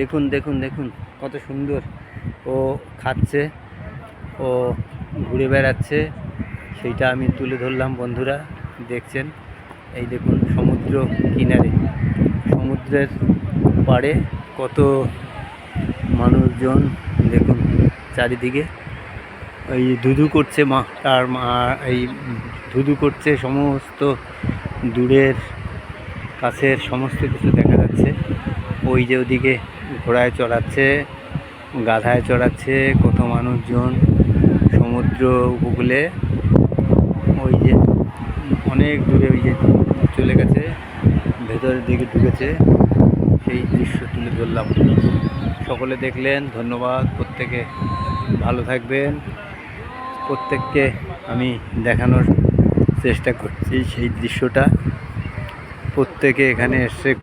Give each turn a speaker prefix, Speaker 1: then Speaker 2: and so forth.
Speaker 1: দেখুন দেখুন দেখুন, কত সুন্দর। ও খাচ্ছে, ও ঘুরে বেড়াচ্ছে। সেইটা আমি তুলে ধরলাম, বন্ধুরা, দেখছেন? এই দেখুন, সমুদ্র কিনারে। সমুদ্রের পাড়ে কত মানুষজন, দেখুন, চারিদিকে। ওই ধুধু করছে মা, তার মা, এই ধুধু করছে সমস্ত দূরের, কাছের সমস্ত কিছু দেখা যাচ্ছে। ওই যে ওদিকে ঘোড়ায় চড়াচ্ছে, গাধায় চড়াচ্ছে, কত মানুষজন সমুদ্র উপকূলে। ওই যে অনেক দূরে ওই যে চলে গেছে, ভেতরের দিকে ঢুকেছে। সেই দৃশ্য তুলে ধরলাম। সকলে দেখলেন, ধন্যবাদ, প্রত্যেকে ভালো থাকবেন। প্রত্যেককে আমি দেখানোর চেষ্টা করছি সেই দৃশ্যটা। প্রত্যেকে এখানে এসে